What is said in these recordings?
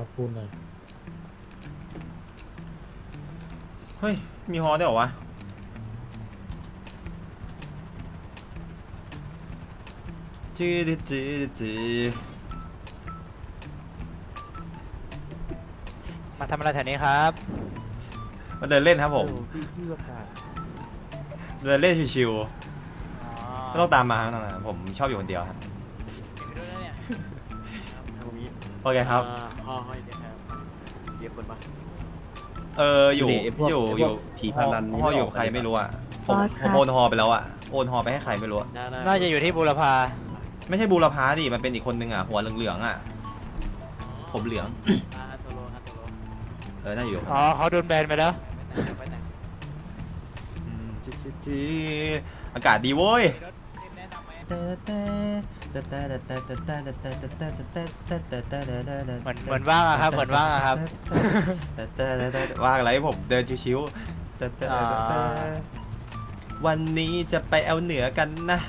ขอบคุณหน่อยเฮ้ย มีฮอได้วยเหรอวะ จีดจีดจีมาทำอะไรแถวนี้ครับมาเดินเล่นครับผม พี่พี่ประกาศเดินเล่นชิวอ๋อๆไม่ต้องตามมาข้างหน้าผมชอบอยู่คนเดียวครับ โอเคครับห่อห้อยเนี่ยครับเรียกคนมาเอออยู่นี่ไอ้พวกอยู่ไอ้อพวยู่กผีพนันฮออยู่นี่ไม่ออกใครกันไม่รู้อะผมบอสผค่ะ มโอนฮอไปแล้วอะโอนฮอไปให้ใครไม่รู้อะน่าน่าจะอยู่ที่บูรพาไม่ใช่บูรพาดิมันเป็นอีกคนนึงอะหัวเหลืองๆอะ ผมเหลือง อ่าฮัตโตโรฮัตโตโรเออน่าอยู่อ๋อเขาโดนแบนไปแล้วไปไหนมจิจิจิอากาศดีเว้ย เหมือนเหมือนว่างอะครับเหมือนว่างอะครับ ว่างอะไรผมเดินชิวอ่าๆวันนี้จะไปเอาเหนือกันนะ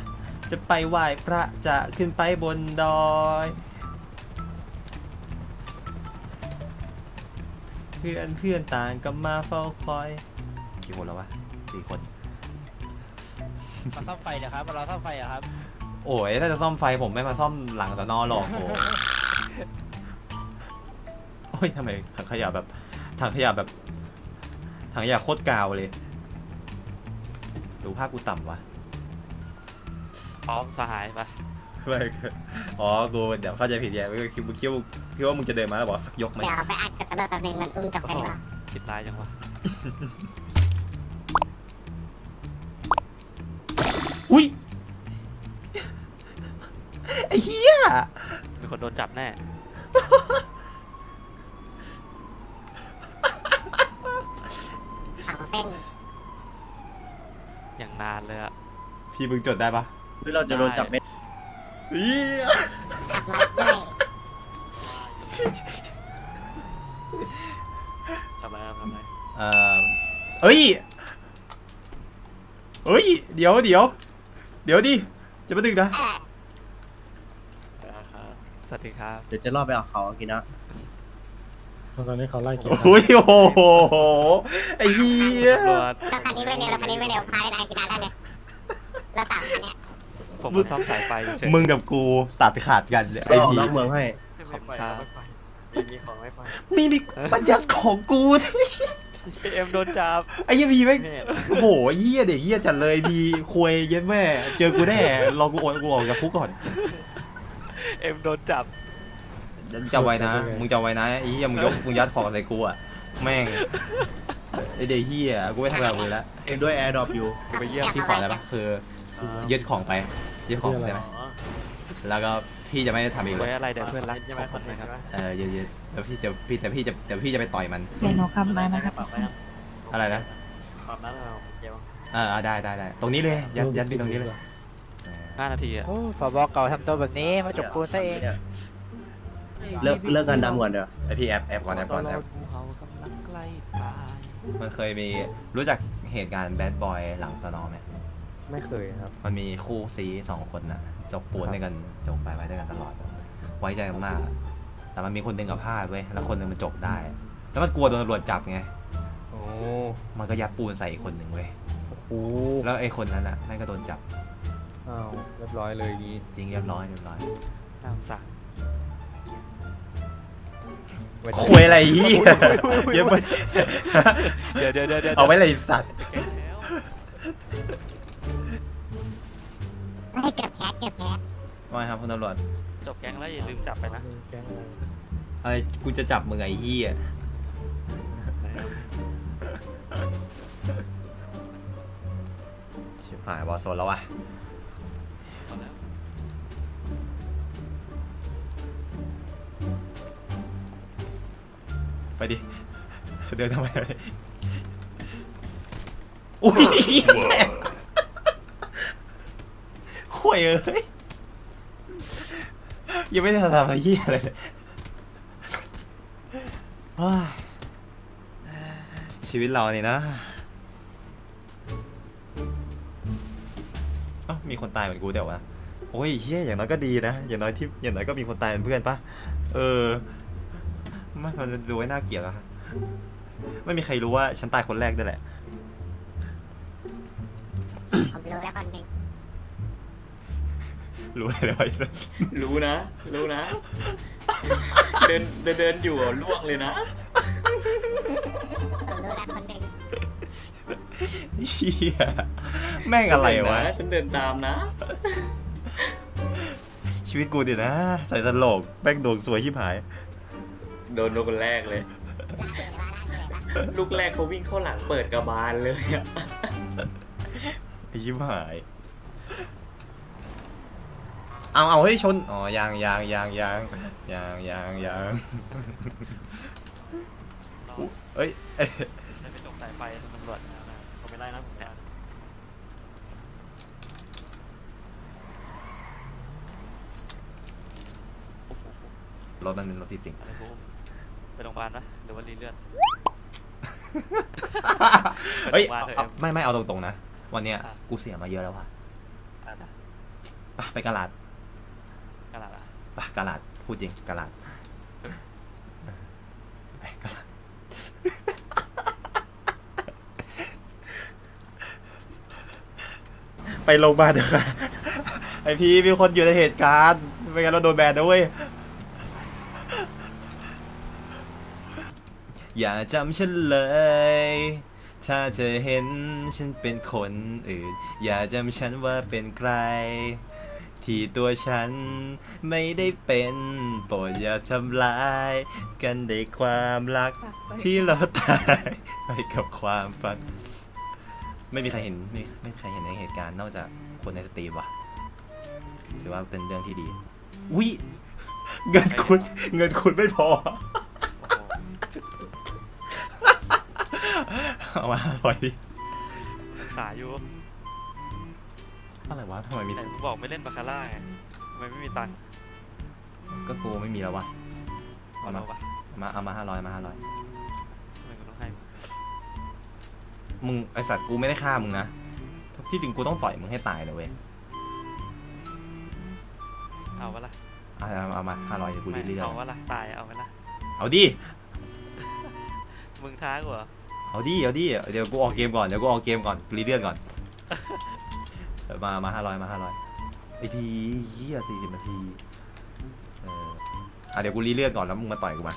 จะไปไหว้พระจะขึ้นไปบนดอยเพื่อนเพื่อนต่างก็มาเฝ้าคอยกี่คนแล้ววะสี่คนมาซ่อมไฟเดี๋ยวครับมารอซ่อมไฟอะครับ โอ้ยถ้าจะซ่อมไฟผมไม่มาซ่อมหลังสนอหรอกโอ้โอ้ยทำไมถังขยะแบบถังขยะแบบถังขยะโคตรกาวเลยดูภาพกูต่ำวะพร้อมสหายปะไม่อ๋อกูเดี๋ยวเข้าใจผิดแย่ไม่คิดมึงคิดว่าคิดว่ามึงจะเดินมาแล้วบอกสักยกไหมเดี๋ยวไปอัดกับตำรวจแป๊บนึงมันอุ้มจับได้หรือเปล่าคิดร้ายจังวะอุ้ย คนโดนจับแน่ สองเส้นอย่างนานเลยอะ พี่มึงจดได้ปะหรือเราจะโดนจับเม็ดเหี้ยขับรถด้วยทำอะไรครับทำอะไรเอ่อเอ้ยเอ้ย เดี๋ยวเดี๋ยว เดี๋ยวดิ จะมาดึกนะครับ สวัสดีครับ เดี๋ยวจะล่อไปเอาเขากินนะตอนนี้เขาไล่เก็บโอ้ยโอ้โหไอ้เหี้ยตำรวจเราคันนี้ไม่เร็วเราคันนี้ไม่เร็วพายไปนานกินนานได้เลยเราสามคันเนี่ยผมมาซ่อมสายไฟเฉยมึงกับกูตัดขาดกันเลยก็ไอ้ออกพีนอกเมืองให้ ขอบคุณครับมีของไม่ไปมีมีปัญญาของกูเอ็มโดนจับไอ้เหี้ยพีไม่งเนี่ยโอ้โหเหี้ยเด็กเหี้ยจัดเลยพีคุยเย็นแม่ เจอกูแน่รอกูโอนกูออกจากคุกก่อน เอ็มโดนจับ มึงจำไว้นะ มึงจำไว้นะไอ้เหี้ยมึงยกมึงยัดของใส่กูอะ แม่งไอเด็กเหี้ยกูไม่ทำอะไรกับมึงแล้วเอ็มด้วยแอร์ดรอปอยู่กูไปเยี่ยมพี่ขออะไรปะคือยึดของไปยึดของได้ไหมแล้วก็พี่จะไม่ทำอีกเลไว้ยอะไรเดี๋ยวเพื่อนรักขอบคุณนะครับเออยึดยึดแล้วพี่จะพี่แต่พี่จะแต่พี่จะไปต่อยมัน เดี๋ยวหนูขับมานะครับปรับไหมครับอะไรนะปรับนั้นเราเกี่ยวเออเอาได้ได้ได้ตรงนี้เลยยัดยัดพี่ตรงนี้เลยเออ ห้านาทีอะโอ้ผบเก่าทำตัวแบบนี้มาจบปูนซะเอง เลิกเลิกงานดำก่อนเดี๋ยวไอพี่แอปแอปก่อนแอปก่อนแอปภูเขากำลังใกล้ตายมันเคยมีรู้จักเหตุการณ์แบดบอยหลังสนอไหมไม่เคยครับ มันมีคู่ซีสองคนน่ะจกปูนด้วยกันจกไปไว้ด้วยกันตลอด ไว้ใจกันมาก แต่มันมีคนหนึ่งกับพลาดเว้ยแล้วคนหนึ่งมันจกได้ แล้วมันกลัวโดนตำรวจจับไงโอ้มันก็ยัดปูนใส่อีกคนหนึ่งเว้ยโหแล้วไอ้คนนั้นอะแม่งก็โดนจับ อ้าวเรียบร้อยเลยอย่างงี้จริงเรียบร้อยเรียบร้อยน่าสงสารคุยอะไรเหี้ยเยอะไปเดี๋ยวเดี๋ยวเดี๋ยวเดี๋ยวเอาไว้เลยไอ้สัตว์เฮ้ยเกือบแคสเกือบแคสว่าไงครับคุณตำรวจจบแก๊งแล้วอย่าลืมจับไปนะแก๊งอะไรอะไรกูจะจับมึงไอ้เหี้ยชิบหายวอร์โซนแล้วว่ะ ไปดิ เดินทำไมอุ้ยห่วยเอ้ย ยังไม่ได้ทำอะไรเหี้ยอะไรเลยเฮ้ยชีวิตเรานี่นะเอ้ามีคนตายเหมือนกูเดี๋ยววะโอ้ยเฮียอย่างน้อยก็ดีนะ อย่างน้อยที่อย่างน้อยก็มีคนตายเป็นเพื่อนปะเออ ไม่มันดูไว้น่าเกลียดแล้วฮะไม่มีใครรู้ว่าฉันตายคนแรกด้วยแหละ ผมรู้แล้วคนหนึ่งรู้เลยเลยว่าไอ้สัสรู้นะ รู้นะ เดินเดินเดินอยู่อะล่วงเลยนะ ผมรู้แล้วคนหนึ่งเหี้ยแม่งอะไรวะ ฉันเดินตามนะ ชีวิตกูดินะ ใส่สโลกแม่งดวงสวยชิบหาย โดนลูกแรกเลยลากเลยว่าลากเลยว่าลูกแรกเขาวิ่งเข้าหลังเปิดกระบาลเลยอะไอชิบหาย เอาเอาเฮ้ยชน อ๋อยางยางยางยางยางยางยางเราอุ๊เอ้ยเอ้ยใช้ไปจบสายไฟตำรวจนะผมไม่ไล่นะผมแทนโอ้โหรถมันเป็นรถที่สิง อะไรกู ไปโรงพยาบาลปะหรือว่ารีเลือด เฮ้ยไปโรงพยาบาลเถอะเอาไม่ไม่เอาตรงๆนะ วันเนี้ยอะ กูเสียมาเยอะแล้วว่ะอะนะไปไปกะลาดกระดาษอะไปกะลาดพูดจริงกะลาดไปกะลาดไปโรงพยาบาลเถอะค่ะไอพี่มีคนอยู่ในเหตุการณ์ไม่งั้นเราโดนแบนนะเว้ย อย่าจำฉันเลย ถ้าเธอเห็นฉันเป็นคนอื่น อย่าจำฉันว่าเป็นใคร ที่ตัวฉันไม่ได้เป็นโปรดอย่าทำลาย กันในความรักที่เราตายไปกับความฝัน ไม่มีใครเห็นไม่ไม่มีใครเห็นในเหตุการณ์นอกจากคนในสตรีมว่ะ ถือว่าเป็นเรื่องที่ดี วิ เงินคุณ เงินคุณไม่พอ เอามาอร่อยดิรักษาอยู่อะไรวะทำไมมีแต่มึงบอกไม่เล่นบาคาร่าไงทำไมไม่มีตังค์ก็กูไม่มีแล้ววะเอาเอามาเราปะเอามาเอามาห้าร้อยมาห้าร้อยทำไมกูต้องให้มึงมึงไอสัตว์กูไม่ได้ฆ่ามึงนะที่จริงกูต้องต่อยมึงให้ตายเลยเว้ยเอาวะล่ะเอาเอาเอามาห้าร้อยเดี๋ยวกูไม่เรื่อยเอาวะล่ะตายเอาวะล่ะ ๆเอาดิมึงท้ากูเหรอ เอาดิเอาดิเดี๋ยวกูออกเกมก่อนเดี๋ยวกูออกเกมก่อนรีเลื่อนก่อนมามาห้าร้อยมาห้าร้อยไอพีเยี่ยสี่สิบนาทีเอออะเดี๋ยวกูรีเลื่อนก่อนแล้วมึงมาต่อยกูมา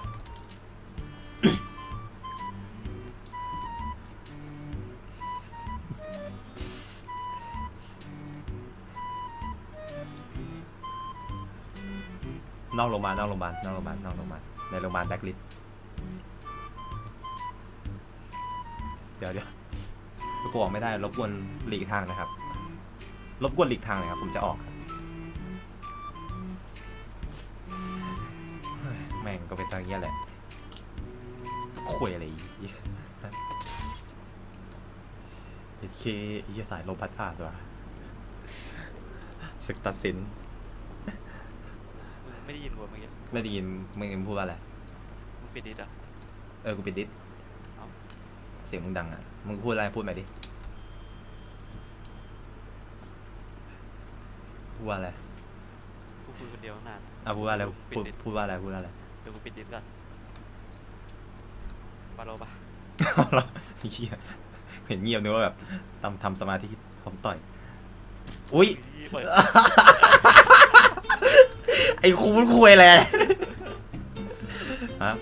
นอกโรงพยาบาลนอกโรงพยาบาลนอกโรงพยาบาลนอกโรงพยาบาลในโรงพยาบาลแบ็คลิส ดี๋ยวเดี๋ยวกูออกไม่ได้ รบกวนหลีกทางนะครับ รบกวนหลีกทางหน่อยครับ ผมจะออกครับเฮ้ยแม่งก็เป็นทางเงี้ยแหละคุยอะไรอีกเอเคไอ้สายลมพัดผ่านตัวะศึกตัดสินมึงไม่ได้ยินกูเมื่อกี้ไม่ได้ยินมึงมึงพูดว่าอะไรมึงปิดดิสอะ เออ กูปิดดิสเอ้าเสียงมึงดังอะ มึงพูดอะไรพูดใหม่ดิพูดว่าอะไรกูคุยคนเดียวตั้งนาน อะพูดว่าอะไรปิดพูดดิสพูดว่าอะไรพูดว่าอะไรเดี๋ยวกูปิดดิสก่อนปาโลปะเอาละไอ้เหี้ยเห็นเงียบนึกว่าแบบทำทำสมาธิผมต่อย อุ้ย เปิดไอ้คูมันคุยเลยฮะ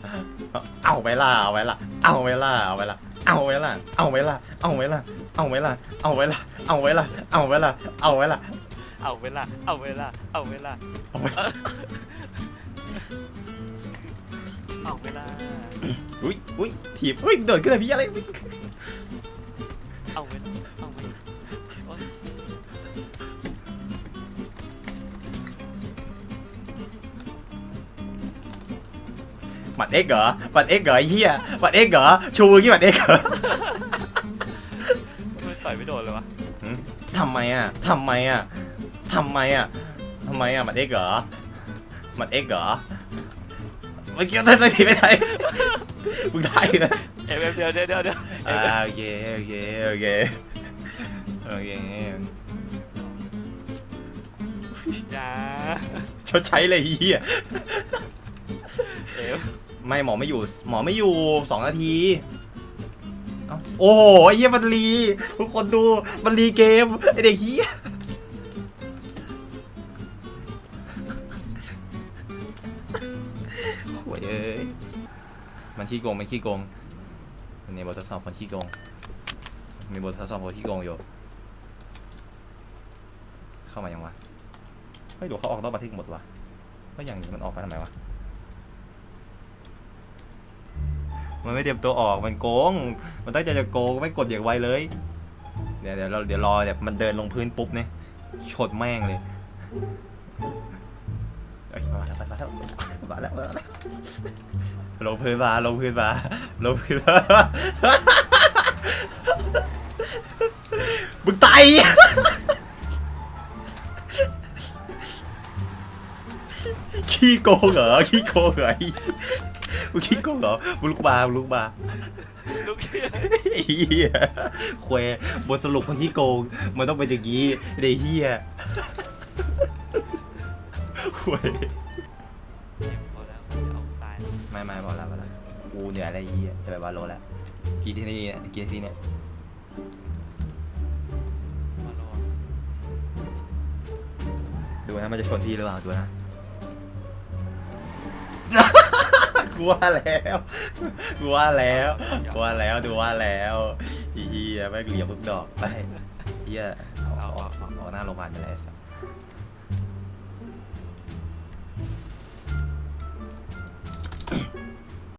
เอาไปล่ะเอาไปล่ะเอาไปล่ะเอาไปล่ะ เอาไปล่ะ เอาไปล่ะ เอาไปล่ะ เอาไปล่ะ เอาไปล่ะ เอาไปล่ะ เอาไปล่ะ เอาไปล่ะ เอาเวลา เอาเวลา เอาเวลา เอาไปล่ะเอาเวลา อุ้ยอุ้ยถีบอุ้ยโดดขึ้นเลยพี่อะไร เอาเวลา เอาเวลา หมัดเอ็กเหรอหมัดเอ็กเหรอไอ้เหี้ยหมัดเอ็กเหรอชูมือกี้หมัดเอ็กเหรอทำไมต่อยไม่โดนเลยวะหืมทำไมอะทำไมอะทำไมอะทำไมอะหมัดเอ็กเหรอหมัดเอ็กเหรอเมื่อกี้ท่านไม่ถีบไม่ได้มึงได้นะเอฟเอฟเดี๋ยวเดี๋ยวเดี๋ยวเดี๋ยวอ่าโอเคโอเคโอเคโอเคอย่าชดใช้เลยไอ้เฮียเอฟ ไม่หมอไม่อยู่ หมอไม่อยู่สองนาที โอ้โหไอ้เหี้ยมันรีทุกคนดูมันรีเกมไอเด็กเหี้ยโอ้ยเอ้ยมันขี้โกงมันขี้โกงมันในบททดสอบคนขี้โกงมีบททดสอบคนขี้โกงอยู่เข้ามายังวะไม่ดูเขาออกนอกประเทศหมดวะก็อย่างนี้มันออกไปทำไมวะ มันไม่เตรียมตัวออกมันโกง มันตั้งใจจะโกงไม่กดอย่างไวเลย เดี๋ยวเดี๋ยวเราเดี๋ยวรอแบบมันเดินลงพื้นปุ๊บเนี่ยชดแม่งเลยเอ้ยมาแล้วมาแล้วมาแล้วมาแล้วลงพื้นมาลงพื้นมาลงพื้นมามึงตายขี้โกงเหรอขี้โกงเหรอ มึงขี้โกงเหรอมึงลุกมามึงลุกมาลูกเชื่อไอ้เฮียเควบทสรุปของขี้โกง มันต้องเป็นอย่างนี้ไอ้เฮียเควพอแล้วเอาตายไม่ไม่บอกแล้วบอกแล้วกูเหนื่อยอะไรไอ้เฮียจะไปวาโลแล้วกินที่นี่เนี่ยกินที่เนี่ยมาลงดูนะมันจะชนพี่หรือเปล่าดูนะ กูว่าแล้วกูว่าแล้วกูว่าแล้วดูว่าแล้วอ้เฮียแม่งเหลียมทุกดอกไปเฮียเอาเอาเอาเอาหน้าโรงพยาบาลไปเลยไอ้สัส